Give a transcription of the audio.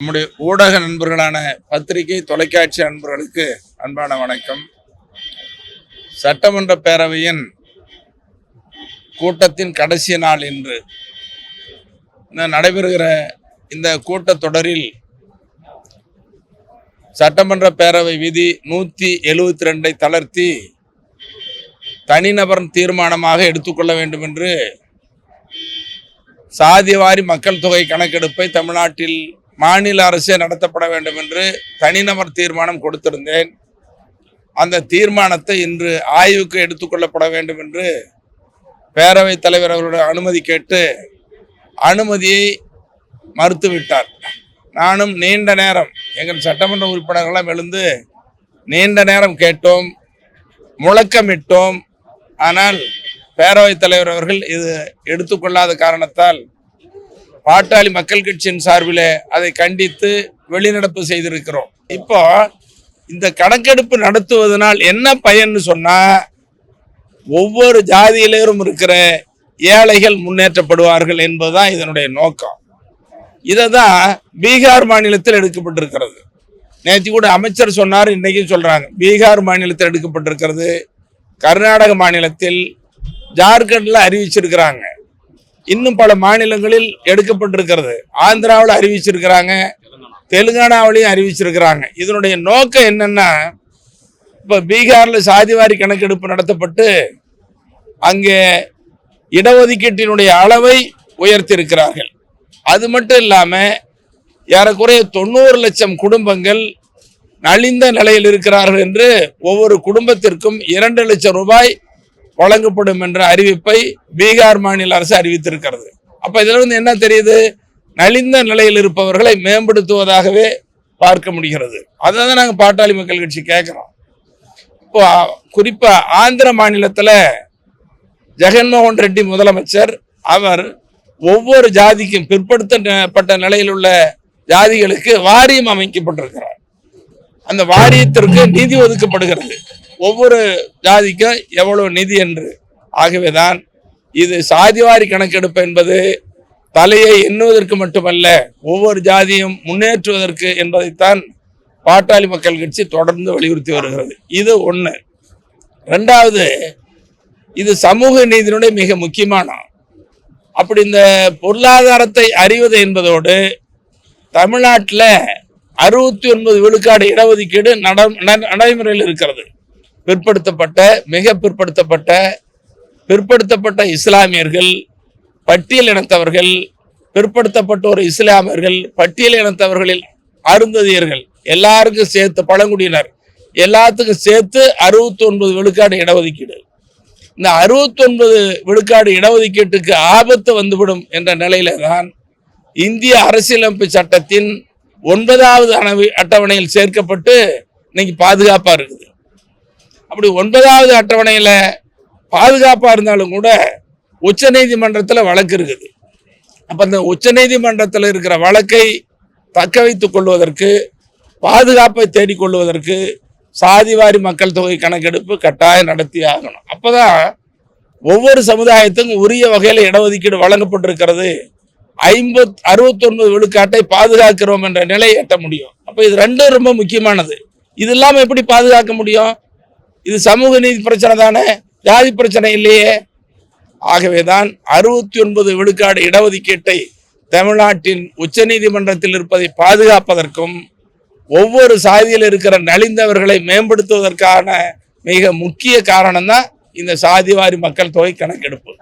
நம்முடைய ஊடக நண்பர்களான பத்திரிகை தொலைக்காட்சி நண்பர்களுக்கு அன்பான வணக்கம். சட்டமன்ற பேரவையின் கூட்டத்தின் கடைசி நாள் இன்று நடைபெறுகிற இந்த கூட்டத்தொடரில் சட்டமன்ற பேரவை விதி நூற்றி எழுவத்தி ரெண்டை தளர்த்தி தனிநபர் தீர்மானமாக எடுத்துக்கொள்ள வேண்டும் என்று சாதிவாரி மக்கள் தொகை கணக்கெடுப்பை தமிழ்நாட்டில் மாநில அரசே நடத்தப்பட வேண்டும் என்று தனிநபர் தீர்மானம் கொடுத்திருந்தேன். அந்த தீர்மானத்தை இன்று ஆய்வுக்கு எடுத்துக்கொள்ளப்பட வேண்டும் என்று பேரவைத் தலைவர் அவருடைய அனுமதி கேட்டு அனுமதியை மறுத்துவிட்டார். நானும் நீண்ட நேரம் எங்கள் சட்டமன்ற உறுப்பினர்களெல்லாம் எழுந்து நீண்ட நேரம் கேட்டோம் முழக்கமிட்டோம். ஆனால் பேரவைத் தலைவர் அவர்கள் இது எடுத்துக்கொள்ளாத காரணத்தால் பாட்டாளி மக்கள் கட்சியின் சார்பிலே அதை கண்டித்து வெளிநடப்பு செய்திருக்கிறோம். இப்போ இந்த கணக்கெடுப்பு நடத்துவதனால் என்ன பயன்னு சொன்னால் ஒவ்வொரு ஜாதியிலேயும் இருக்கிற ஏழைகள் முன்னேற்றப்படுவார்கள் என்பதுதான் இதனுடைய நோக்கம். இதை தான் பீகார் மாநிலத்தில் எடுக்கப்பட்டிருக்கிறது. நேற்று கூட அமைச்சர் சொன்னார் இன்னைக்கும் சொல்கிறாங்க பீகார் மாநிலத்தில் எடுக்கப்பட்டிருக்கிறது. கர்நாடக மாநிலத்தில் ஜார்க்கண்டில் அறிவிச்சிருக்கிறாங்க. இன்னும் பல மாநிலங்களில் எடுக்கப்பட்டிருக்கிறது. ஆந்திராவில் அறிவிச்சிருக்கிறாங்க தெலுங்கானாவிலையும் அறிவிச்சிருக்கிறாங்க. இதனுடைய நோக்கம் என்னன்னா இப்போ பீகாரில் சாதிவாரி கணக்கெடுப்பு நடத்தப்பட்டு அங்கே இடஒதுக்கீட்டினுடைய அளவை உயர்த்தியிருக்கிறார்கள். அது மட்டும் இல்லாமல் ஏறக்குறைய தொண்ணூறு லட்சம் குடும்பங்கள் நலிந்த நிலையில் இருக்கிறார்கள் என்று ஒவ்வொரு குடும்பத்திற்கும் இரண்டு லட்சம் ரூபாய் வழங்கப்படும் என்ற அறிவிப்பை பீகார் மாநில அரசு அறிவித்திருக்கிறது. அப்ப இதுல இருந்து என்ன தெரியுது? நலிந்த நிலையில் இருப்பவர்களை மேம்படுத்துவதாகவே பார்க்க முடிகிறது. அதை தான் நாங்கள் பாட்டாளி மக்கள் கட்சி கேட்குறோம் இப்போ குறிப்பா ஆந்திர மாநிலத்தில் ஜெகன்மோகன் ரெட்டி முதலமைச்சர் அவர் ஒவ்வொரு ஜாதிக்கும் பிற்படுத்தப்பட்ட நிலையில் உள்ள ஜாதிகளுக்கு வாரியம் அமைக்கப்பட்டிருக்கிறார். அந்த வாரியத்திற்கு நிதி ஒதுக்கப்படுகிறது. ஒவ்வொரு ஜாதிக்கும் எவ்வளவு நிதி என்று. ஆகவேதான் இது சாதிவாரி கணக்கெடுப்பு என்பது தலையை எண்ணுவதற்கு மட்டுமல்ல ஒவ்வொரு ஜாதியும் முன்னேற்றுவதற்கு என்பதைத்தான் பாட்டாளி மக்கள் கட்சி தொடர்ந்து வலியுறுத்தி வருகிறது. இது ஒன்று ரெண்டாவது இது சமூக நீதியினுடைய மிக முக்கியமான அப்படி இந்த பொருளாதாரத்தை அறிவது என்பதோடு தமிழ்நாட்டில் அறுபத்தி ஒன்பது விழுக்காடு இடஒதுக்கீடு நட நடைமுறையில் இருக்கிறது. பிற்படுத்தப்பட்ட மிக பிற்படுத்தப்பட்ட பிற்படுத்தப்பட்ட இஸ்லாமியர்கள் பட்டியல் இனத்தவர்கள் பிற்படுத்தப்பட்டோர் இஸ்லாமியர்கள் பட்டியல் இனத்தவர்களில் அருந்ததியர்கள் எல்லாருக்கும் சேர்த்து பழங்குடியினர் எல்லாத்துக்கும் சேர்த்து அறுபத்தி ஒன்பது விழுக்காடு இடஒதுக்கீடு. இந்த அறுபத்தி ஒன்பது விழுக்காடு இடஒதுக்கீட்டுக்கு ஆபத்து வந்துவிடும் என்ற நிலையில தான் இந்திய அரசியலமைப்பு சட்டத்தின் ஒன்பதாவது அணவு அட்டவணையில் சேர்க்கப்பட்டு இன்னைக்கு பாதுகாப்பாக இருக்குது. அப்படி ஒன்பதாவது அட்டவணையில் பாதுகாப்பாக இருந்தாலும் கூட உச்ச நீதிமன்றத்தில் வழக்கு இருக்குது. அப்போ அந்த உச்ச நீதிமன்றத்தில் இருக்கிற வழக்கை தக்க வைத்துக் கொள்வதற்கு பாதுகாப்பை தேடிக்கொள்வதற்கு சாதிவாரி மக்கள் தொகை கணக்கெடுப்பு கட்டாயம் நடத்தி ஆகணும். அப்போ தான் ஒவ்வொரு சமுதாயத்துக்கும் உரிய வகையில் இடஒதுக்கீடு வழங்கப்பட்டிருக்கிறது. ஐம்பத் அறுபத்தொன்பது விழுக்காட்டை பாதுகாக்கிறோம் என்ற நிலையை எட்ட முடியும். அப்போ இது ரெண்டும் ரொம்ப முக்கியமானது. இது இல்லாமல் எப்படி பாதுகாக்க முடியும்? இது சமூக நீதி பிரச்சனை தானே? ஜாதி பிரச்சனை இல்லையே. ஆகவேதான் அறுபத்தி ஒன்பது விழுக்காடு இடஒதுக்கீட்டை தமிழ்நாட்டின் உச்சநீதிமன்றத்தில் இருப்பதை பாதுகாப்பதற்கும் ஒவ்வொரு சாதியில் இருக்கிற நலிந்தவர்களை மேம்படுத்துவதற்கான மிக முக்கிய காரணம் தான் இந்த சாதிவாரி மக்கள் தொகை கணக்கெடுப்பு.